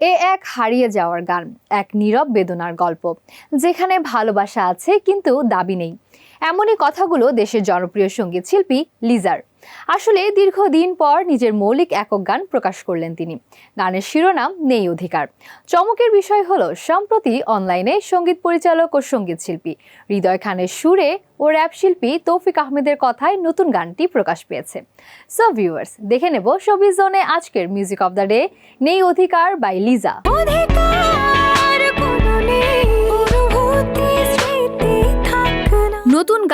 এ এক হারিয়ে যাওয়ার গান, এক নীরব বেদনার গল্প, যেখানে ভালোবাসা আছে কিন্তু দাবি নেই। এমনই কথাগুলো দেশের জনপ্রিয় সংগীত শিল্পী লিজার। আসলে দীর্ঘদিন পর নিজের মৌলিক একক গান প্রকাশ করলেন তিনি। গানের শিরোনাম নেই অধিকার। চমকের বিষয় হলো, সম্প্রতি অনলাইনে সংগীত পরিচালক ও সংগীত শিল্পী হৃদয় খানের সুরে ও র্যাপ শিল্পী তৌফিক আহমেদের কথায় নতুন গানটি প্রকাশ পেয়েছে। সো ভিউয়ার্স দেখে নেব শোবিজ জোনে আজকের মিউজিক অফ দ্য ডে নেই অধিকার বাই লিজা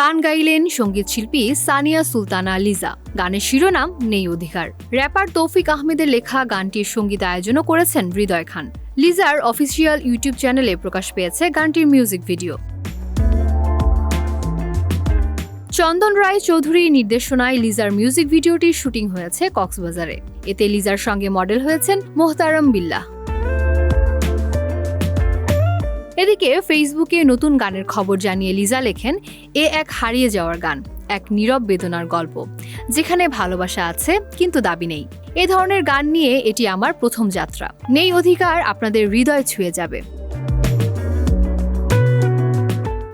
গান গাইলেন সংগীত শিল্পী সানিয়া সুলতানা লিজা। গানের শিরোনাম নেই অধিকার। র্যাপার তৌফিক আহমেদের লেখা গানটির সংগীত আয়োজনও করেছেন হৃদয় খান। লিজার অফিসিয়াল ইউটিউব চ্যানেলে প্রকাশ পেয়েছে গানটির মিউজিক ভিডিও। চন্দন রায় চৌধুরীর নির্দেশনায় লিজার মিউজিক ভিডিওটির শুটিং হয়েছে কক্সবাজারে। এতে লিজার সঙ্গে মডেল হয়েছেন মোহতারম বিল্লাহ। এদিকে ফেসবুকে নতুন গানের খবর জানিয়ে লিজা লেখেন, এ এক হারিয়ে যাওয়ার গান, এক নীরব বেদনার গল্প। যেখানে ভালোবাসা আছে, কিন্তু দাবি নেই। এ ধরনের গান নিয়ে এটি আমার প্রথম যাত্রা। নেই অধিকার, আপনাদের হৃদয় ছুঁয়ে যাবে।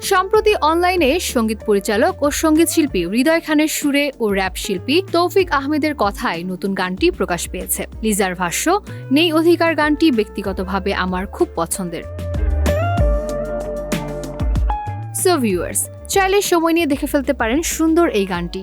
সম্প্রতি অনলাইনে সংগীত পরিচালক ও সংগীত শিল্পী হৃদয় খানের সুরে ও র্যাপ শিল্পী তৌফিক আহমেদের কথায় নতুন গানটি প্রকাশ পেয়েছে। লিজার ভাষ্য, নেই অধিকার গানটি ব্যক্তিগতভাবে আমার খুব পছন্দের। সো ভিউয়ার্স চাইলে সময় নিয়ে দেখে ফেলতে পারেন সুন্দর এই গানটি।